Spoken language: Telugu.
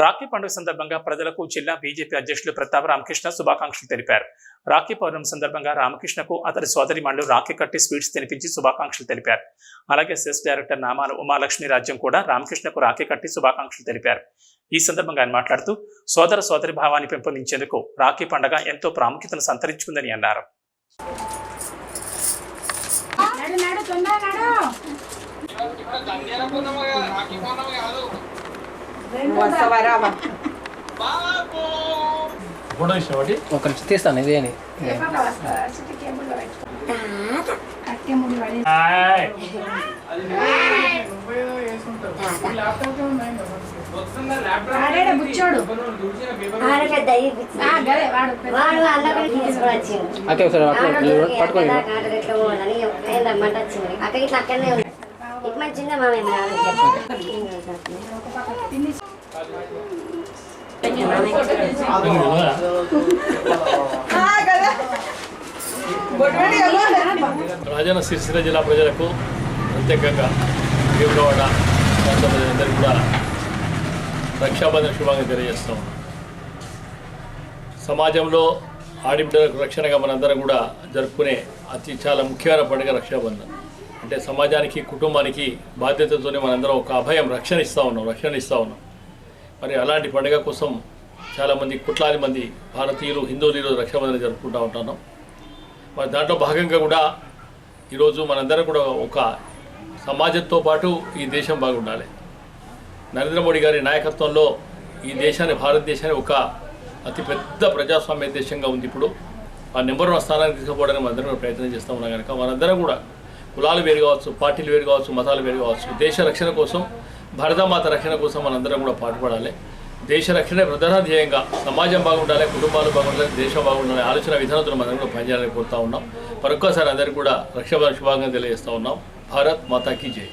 రాఖీ పండుగ సందర్భంగా ప్రజలకు జిల్లా బీజేపీ అధ్యక్షులు ప్రతాప్ రామకృష్ణ శుభాకాంక్షలు తెలిపారు. రాఖీ పౌర్ణమి సందర్భంగా రామకృష్ణకు అతని సోదరిమణులు రాఖీ కట్టి స్వీట్స్ తినిపించి శుభాకాంక్షలు తెలిపారు. అలాగే సెస్ డైరెక్టర్ నామాల ఉమాలక్ష్మి రాజ్యం కూడా రామకృష్ణకు రాఖీ కట్టి శుభాకాంక్షలు తెలిపారు. ఈ సందర్భంగా ఆయన మాట్లాడుతూ సోదర సోదరి భావాన్ని పెంపొందించేందుకు రాఖీ పండుగ ఎంతో ప్రాముఖ్యతను సంతరించుకుందని అన్నారు. నడు నడు తొందర ఒక నిమిషం తీస్తాను ఇదే అని అక్క ఒకసారి పట్టుకోండి అక్క ఇట్లా అక్కడనే ఉంది ఇక చిన్న మామయ్య రాజన్న సిరిసిల్ల జిల్లా ప్రజలకు ప్రత్యేకంగా భీమగౌడ ప్రాంత ప్రజలందరికీ కూడా రక్షాబంధన శుభంగా తెలియజేస్తాం సమాజంలో ఆడిబిడ్డలకు రక్షణగా మనందరం కూడా జరుపుకునే అతి చాలా ముఖ్యమైన పండుగ రక్షాబంధన్. అంటే సమాజానికి కుటుంబానికి బాధ్యతతోనే మనందరం ఒక అభయం రక్షణ ఇస్తూ ఉన్నాం రక్షణ ఇస్తూ ఉన్నాం. మరి అలాంటి పండుగ కోసం చాలామంది కుట్లాది మంది భారతీయులు హిందువులు ఈరోజు రక్షాబంధన జరుపుకుంటూ ఉంటున్నాం మరి దాంట్లో భాగంగా కూడా ఈరోజు మనందరం కూడా ఒక సమాజంతో పాటు ఈ దేశం బాగుండాలి. నరేంద్ర మోడీ గారి నాయకత్వంలో ఈ దేశాన్ని భారతదేశాన్ని ఒక అతిపెద్ద ప్రజాస్వామ్య దేశంగా ఉంది ఇప్పుడు. ఆ నెంబర్ వన్ స్థానానికి తీసుకుపోవడానికి మనందరం కూడా ప్రయత్నం చేస్తూ ఉన్నాం కనుక మనందరం కూడా కులాలు వేరు కావచ్చు పార్టీలు వేరు కావచ్చు మతాలు వేరు కావచ్చు దేశ రక్షణ కోసం భారతమాత రక్షణ కోసం మనందరం కూడా పాటుపడాలి. దేశ రక్షణ ప్రధాన ధ్యేయంగా సమాజం బాగుండాలి కుటుంబాలు బాగుండాలి దేశం బాగుండాలి ఆలోచన విధానంతో మనం కూడా పనిచేయాలని కోరుతా ఉన్నాం. మరొక్కసారి అందరికీ కూడా రక్షణ శుభాకాంక్షలు తెలియజేస్తూ ఉన్నాం. భారత్ మాతాకి జై.